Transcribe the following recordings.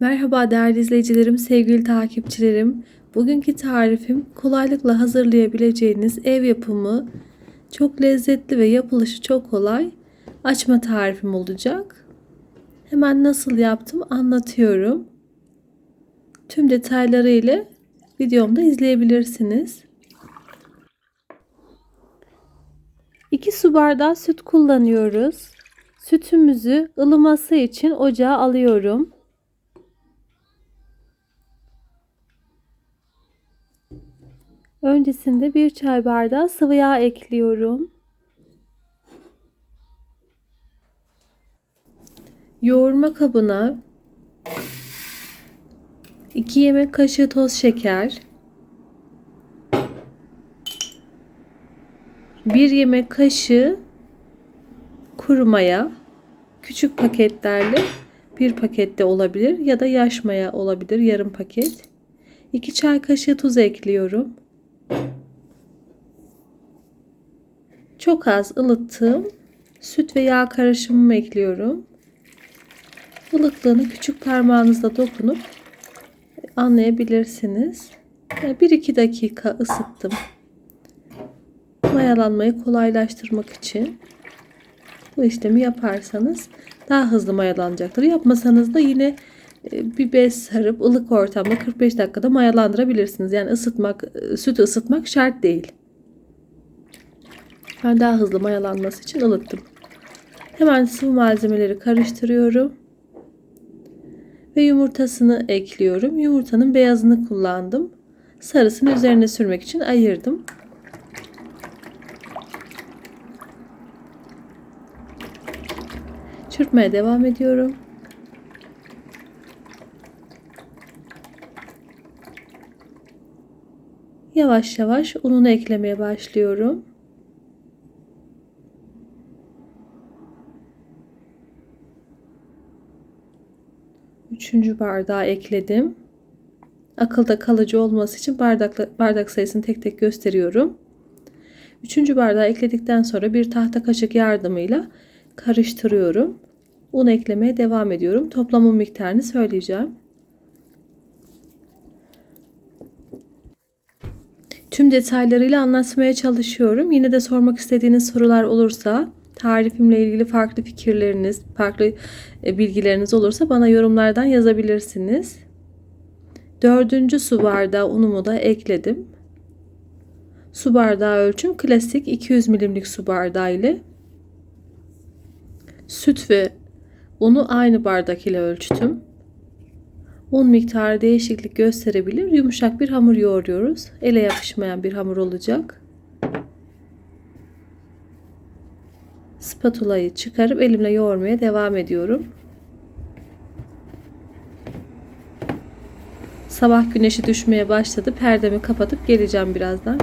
Merhaba değerli izleyicilerim, sevgili takipçilerim. Bugünkü tarifim kolaylıkla hazırlayabileceğiniz ev yapımı, çok lezzetli ve yapılışı çok kolay açma tarifim olacak. Hemen nasıl yaptım anlatıyorum. Tüm detayları ile videomda izleyebilirsiniz. 2 su bardağı süt kullanıyoruz. Sütümüzü ılıması için ocağa alıyorum. Öncesinde bir çay bardağı sıvı yağ ekliyorum. Yoğurma kabına 2 yemek kaşığı toz şeker, 1 yemek kaşığı kuru maya, küçük paketlerle bir pakette olabilir ya da yaş maya olabilir yarım paket. 2 çay kaşığı tuz ekliyorum. Çok az ılıttığım süt ve yağ karışımımı ekliyorum. Ilıklığını küçük parmağınızla dokunup anlayabilirsiniz. 1-2 dakika ısıttım. Mayalanmayı kolaylaştırmak için bu işlemi yaparsanız daha hızlı mayalanacaktır. Yapmasanız da yine bir bez sarıp ılık ortamda 45 dakikada mayalandırabilirsiniz. Yani ısıtmak, sütü ısıtmak şart değil. Ben daha hızlı mayalanması için ılıttım. Hemen sıvı malzemeleri karıştırıyorum. Ve yumurtasını ekliyorum. Yumurtanın beyazını kullandım. Sarısını üzerine sürmek için ayırdım. Çırpmaya devam ediyorum. Yavaş yavaş ununu eklemeye başlıyorum. Üçüncü bardağı ekledim. Akılda kalıcı olması için bardak, bardak sayısını tek tek gösteriyorum. Üçüncü bardağı ekledikten sonra bir tahta kaşık yardımıyla karıştırıyorum. Un eklemeye devam ediyorum. Toplamın miktarını söyleyeceğim. Tüm detaylarıyla anlatmaya çalışıyorum. Yine de sormak istediğiniz sorular olursa, tarifimle ilgili farklı fikirleriniz, farklı e, bilgileriniz olursa bana yorumlardan yazabilirsiniz. Dördüncü su bardağı unumu da ekledim. Su bardağı ölçüm klasik 200 milimlik su bardağı ile süt ve unu aynı bardak ile ölçtüm. Un miktarı değişiklik gösterebilir. Yumuşak bir hamur yoğuruyoruz. Ele yapışmayan bir hamur olacak. Spatulayı çıkarıp elimle yoğurmaya devam ediyorum. Sabah güneşi düşmeye başladı. Perdemi kapatıp geleceğim birazdan.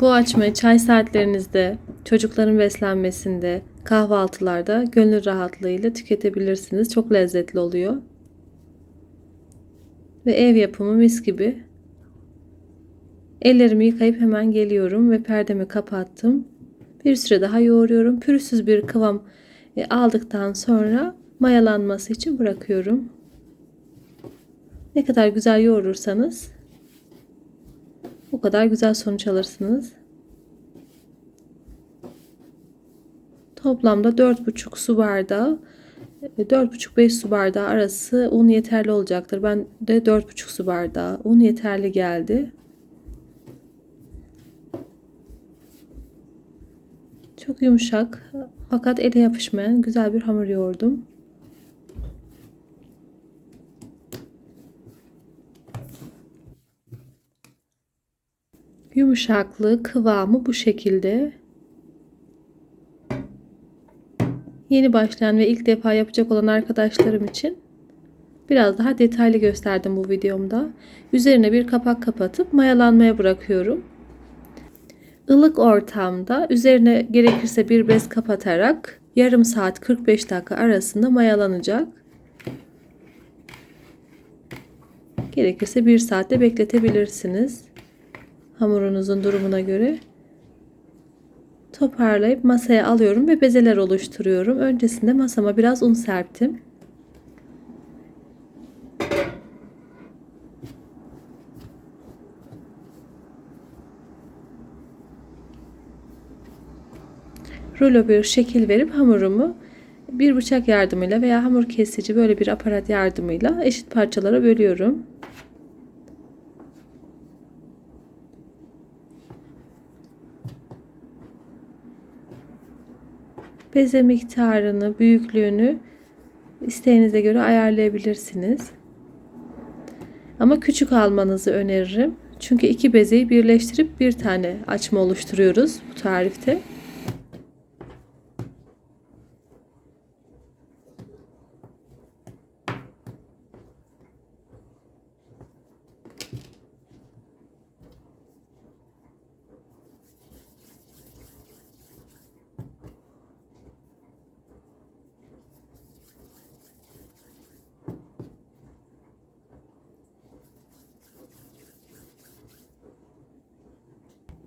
Bu açmayı çay saatlerinizde, çocukların beslenmesinde, kahvaltılarda gönül rahatlığıyla tüketebilirsiniz. Çok lezzetli oluyor. Ve ev yapımı mis gibi. Ellerimi yıkayıp hemen geliyorum ve perdemi kapattım. Bir süre daha yoğuruyorum. Pürüzsüz bir kıvam e, aldıktan sonra mayalanması için bırakıyorum. Ne kadar güzel yoğurursanız o kadar güzel sonuç alırsınız. Toplamda 4,5 su bardağı 4,5-5 su bardağı arası un yeterli olacaktır. Ben de 4,5 su bardağı un yeterli geldi. Çok yumuşak fakat ele yapışmayan güzel bir hamur yoğurdum. Yumuşaklığı, kıvamı bu şekilde. Yeni başlayan ve ilk defa yapacak olan arkadaşlarım için biraz daha detaylı gösterdim bu videomda. Üzerine bir kapak kapatıp mayalanmaya bırakıyorum. Ilık ortamda üzerine gerekirse bir bez kapatarak yarım saat 45 dakika arasında mayalanacak. Gerekirse bir saatte bekletebilirsiniz. Hamurunuzun durumuna göre. Toparlayıp masaya alıyorum ve bezeler oluşturuyorum. Öncesinde masama biraz un serptim. rulo bir şekil verip hamurumu bir bıçak yardımıyla veya hamur kesici böyle bir aparat yardımıyla eşit parçalara bölüyorum. Beze miktarını, büyüklüğünü isteğinize göre ayarlayabilirsiniz. Ama küçük almanızı öneririm. Çünkü iki bezeyi birleştirip bir tane açma oluşturuyoruz bu tarifte.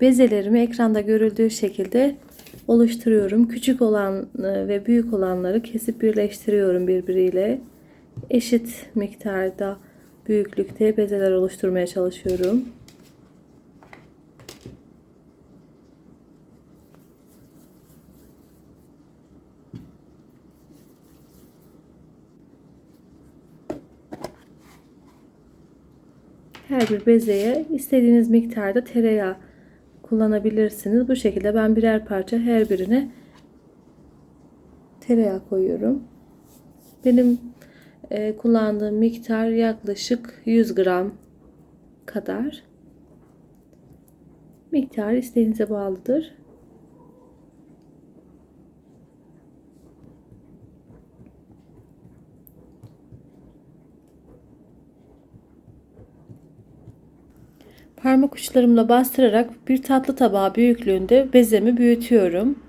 Bezelerimi ekranda görüldüğü şekilde oluşturuyorum. Küçük olan e, ve büyük olanları kesip birleştiriyorum birbiriyle. Eşit miktarda büyüklükte bezeler oluşturmaya çalışıyorum. Her bir bezeye istediğiniz miktarda tereyağı kullanabilirsiniz. Bu şekilde ben birer parça her birine tereyağı koyuyorum. Benim e, kullandığım miktar yaklaşık 100 gram kadar. Miktar isteğinize bağlıdır. Parmak uçlarımla bastırarak bir tatlı tabağı büyüklüğünde bezemi büyütüyorum.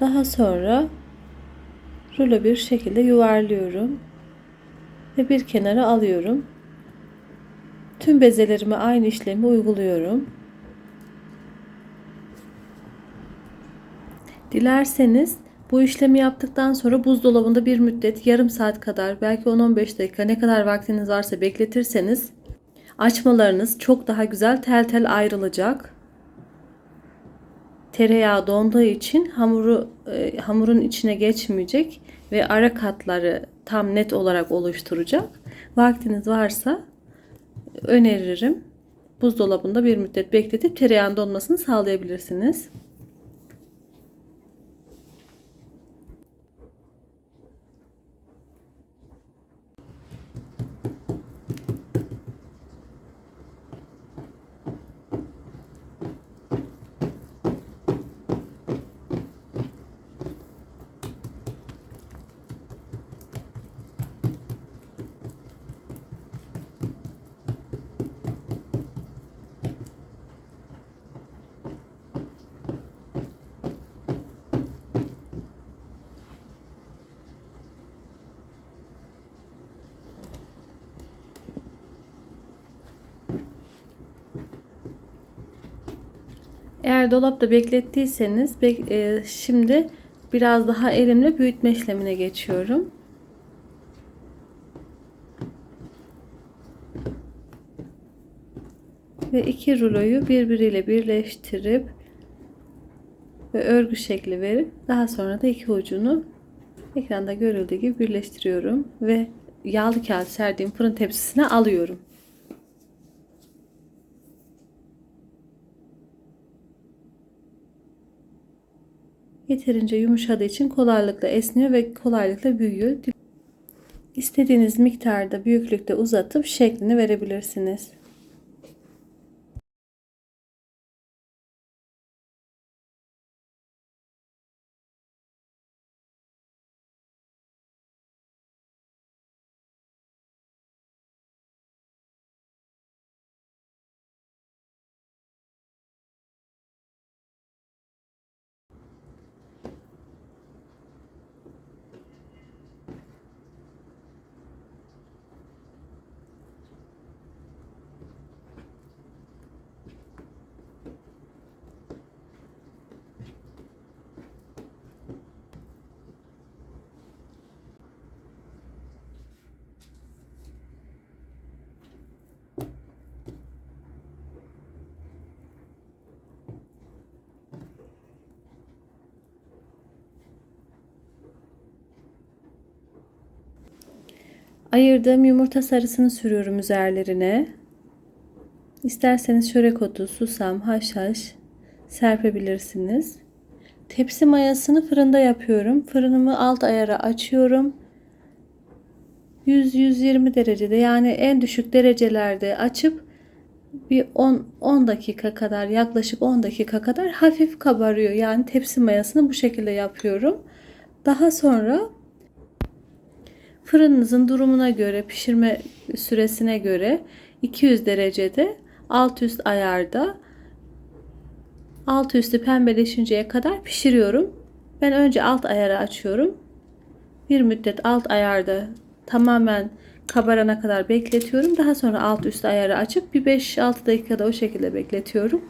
Daha sonra rulo bir şekilde yuvarlıyorum ve bir kenara alıyorum. Tüm bezelerime aynı işlemi uyguluyorum. Dilerseniz bu işlemi yaptıktan sonra buzdolabında bir müddet yarım saat kadar belki 10-15 dakika ne kadar vaktiniz varsa bekletirseniz Açmalarınız çok daha güzel tel tel ayrılacak. Tereyağı donduğu için hamuru e, hamurun içine geçmeyecek ve ara katları tam net olarak oluşturacak. Vaktiniz varsa öneririm. Buzdolabında bir müddet bekletip tereyağın donmasını sağlayabilirsiniz. Dolapta beklettiyseniz e, şimdi biraz daha elimle büyütme işlemine geçiyorum. Ve iki ruloyu birbiriyle birleştirip ve örgü şekli verip daha sonra da iki ucunu ekranda görüldüğü gibi birleştiriyorum ve yağlı kağıt serdiğim fırın tepsisine alıyorum. Yeterince yumuşadığı için kolaylıkla esniyor ve kolaylıkla büyüyor. İstediğiniz miktarda büyüklükte uzatıp şeklini verebilirsiniz. Ayırdığım yumurta sarısını sürüyorum üzerlerine. İsterseniz çörek otu, susam, haşhaş serpebilirsiniz. Tepsi mayasını fırında yapıyorum. Fırınımı alt ayara açıyorum. 100-120 derecede yani en düşük derecelerde açıp bir 10 10 dakika kadar yaklaşık 10 dakika kadar hafif kabarıyor. Yani tepsi mayasını bu şekilde yapıyorum. Daha sonra fırınınızın durumuna göre, pişirme süresine göre 200 derecede alt üst ayarda alt üstü pembeleşinceye kadar pişiriyorum. Ben önce alt ayarı açıyorum. Bir müddet alt ayarda tamamen kabarana kadar bekletiyorum. Daha sonra alt üst ayarı açıp bir 5-6 dakikada o şekilde bekletiyorum.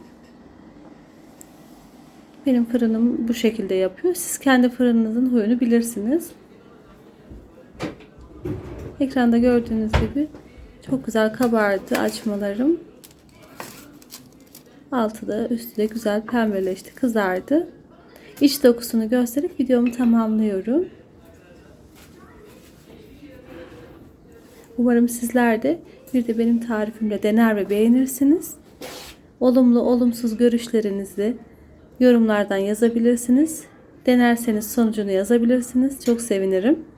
Benim fırınım bu şekilde yapıyor. Siz kendi fırınınızın huyunu bilirsiniz. Ekranda gördüğünüz gibi çok güzel kabardı açmalarım. Altı da üstü de güzel pembeleşti, kızardı. İç dokusunu gösterip videomu tamamlıyorum. Umarım sizler de bir de benim tarifimle dener ve beğenirsiniz. Olumlu, olumsuz görüşlerinizi yorumlardan yazabilirsiniz. Denerseniz sonucunu yazabilirsiniz. Çok sevinirim.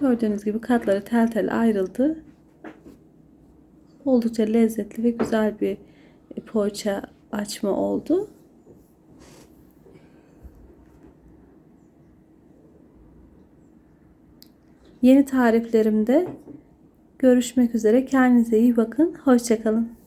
Gördüğünüz gibi katları tel tel ayrıldı. Oldukça lezzetli ve güzel bir poğaça açma oldu. Yeni tariflerimde görüşmek üzere. Kendinize iyi bakın. Hoşçakalın.